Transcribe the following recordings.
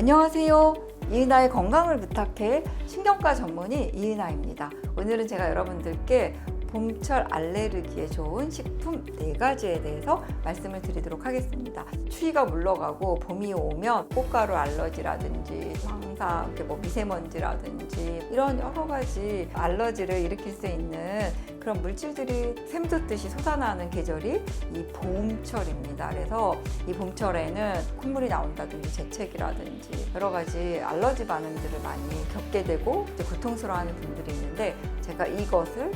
안녕하세요. 이은아의 건강을 부탁해 신경과 전문의 이은아입니다. 오늘은 제가 여러분들께 봄철 알레르기에 좋은 식품 네 가지에 대해서 말씀을 드리도록 하겠습니다. 추위가 물러가고 봄이 오면 꽃가루 알러지라든지 이렇게 뭐 미세먼지라든지 이런 여러 가지 알러지를 일으킬 수 있는 그런 물질들이 샘돋듯이 솟아나는 계절이 이 봄철입니다. 그래서 이 봄철에는 콧물이 나온다든지 재채기라든지 여러 가지 알러지 반응들을 많이 겪게 되고 이제 고통스러워하는 분들이 있는데 제가 이것을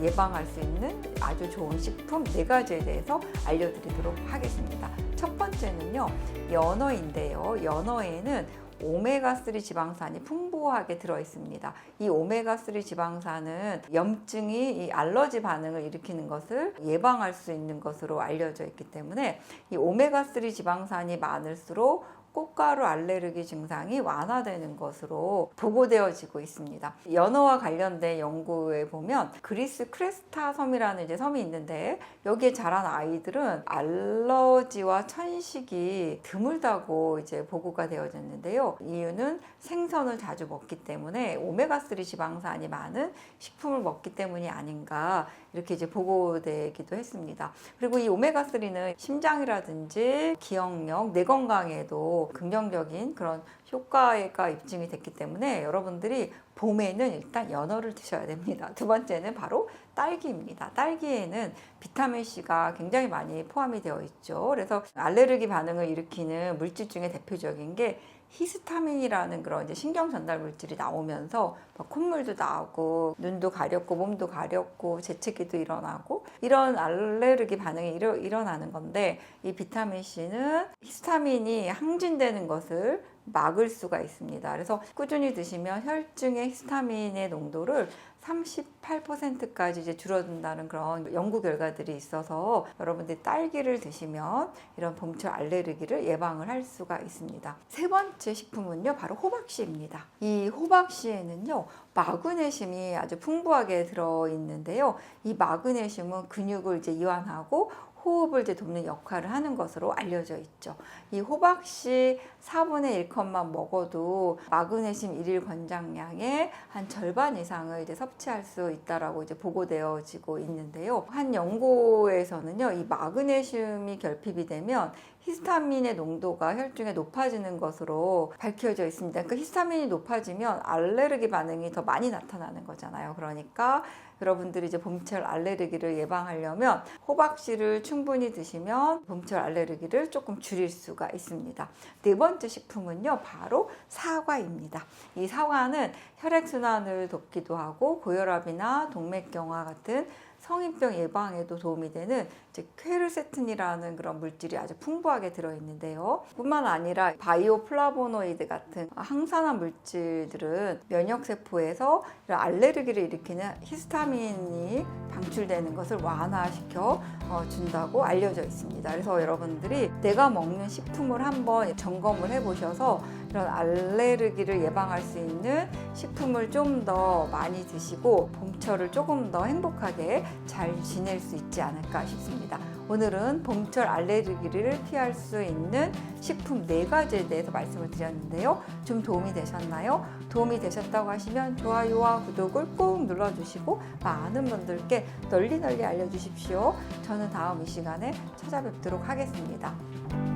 예방할 수 있는 아주 좋은 식품 네 가지에 대해서 알려드리도록 하겠습니다. 첫 번째는요, 연어인데요. 연어에는 오메가3 지방산이 풍부하게 들어 있습니다. 이 오메가3 지방산은 염증이 이 알러지 반응을 일으키는 것을 예방할 수 있는 것으로 알려져 있기 때문에 이 오메가3 지방산이 많을수록 꽃가루 알레르기 증상이 완화되는 것으로 보고되어지고 있습니다. 연어와 관련된 연구에 보면 그리스 크레스타 섬이라는 이제 섬이 있는데 여기에 자란 아이들은 알러지와 천식이 드물다고 이제 보고가 되어졌는데요. 이유는 생선을 자주 먹기 때문에 오메가3 지방산이 많은 식품을 먹기 때문이 아닌가 이렇게 이제 보고되기도 했습니다. 그리고 이 오메가3는 심장이라든지 기억력, 뇌 건강에도 긍정적인 그런 효과가 입증이 됐기 때문에 여러분들이 봄에는 일단 연어를 드셔야 됩니다. 두 번째는 바로 딸기입니다. 딸기에는 비타민 C가 굉장히 많이 포함이 되어 있죠. 그래서 알레르기 반응을 일으키는 물질 중에 대표적인 게 히스타민이라는 그런 이제 신경 전달 물질이 나오면서 막 콧물도 나오고 눈도 가렵고 몸도 가렵고 재채기도 일어나고 이런 알레르기 반응이 일어, 일어나는 건데 이 비타민 C는 히스타민이 항진되는 것을 막을 수가 있습니다. 그래서 꾸준히 드시면 혈중의 히스타민의 농도를 38%까지 이제 줄어든다는 그런 연구 결과들이 있어서 여러분들이 딸기를 드시면 이런 봄철 알레르기를 예방을 할 수가 있습니다. 세 번째 식품은요, 바로 호박씨입니다. 이 호박씨에는요, 마그네슘이 아주 풍부하게 들어 있는데요. 이 마그네슘은 근육을 이제 이완하고 호흡을 이제 돕는 역할을 하는 것으로 알려져 있죠. 이 호박씨 4분의 1컵만 먹어도 마그네슘 일일 권장량의 한 절반 이상을 이제 섭취할 수 있다라고 이제 보고되어지고 있는데요. 한 연구에서는요, 이 마그네슘이 결핍이 되면 히스타민의 농도가 혈중에 높아지는 것으로 밝혀져 있습니다. 그 히스타민이 높아지면 알레르기 반응이 더 많이 나타나는 거잖아요. 그러니까 여러분들이 이제 봄철 알레르기를 예방하려면 호박씨를 충분히 드시면 봄철 알레르기를 조금 줄일 수가 있습니다. 네 번째 식품은요, 바로 사과입니다. 이 사과는 혈액순환을 돕기도 하고 고혈압이나 동맥경화 같은 성인병 예방에도 도움이 되는 이제 퀘르세틴이라는 그런 물질이 아주 풍부하게 들어있는데요. 뿐만 아니라 바이오 플라보노이드 같은 항산화 물질들은 면역세포에서 알레르기를 일으키는 히스타민이 방출되는 것을 완화시켜 어, 준다고 알려져 있습니다. 그래서 여러분들이 내가 먹는 식품을 한번 점검을 해보셔서 이런 알레르기를 예방할 수 있는 식품을 좀 더 많이 드시고 봄철을 조금 더 행복하게 잘 지낼 수 있지 않을까 싶습니다. 오늘은 봄철 알레르기를 피할 수 있는 식품 네 가지에 대해서 말씀을 드렸는데요. 좀 도움이 되셨나요? 도움이 되셨다고 하시면 좋아요와 구독을 꼭 눌러주시고 많은 분들께 널리 널리 알려주십시오. 저는 다음 이 시간에 찾아뵙도록 하겠습니다.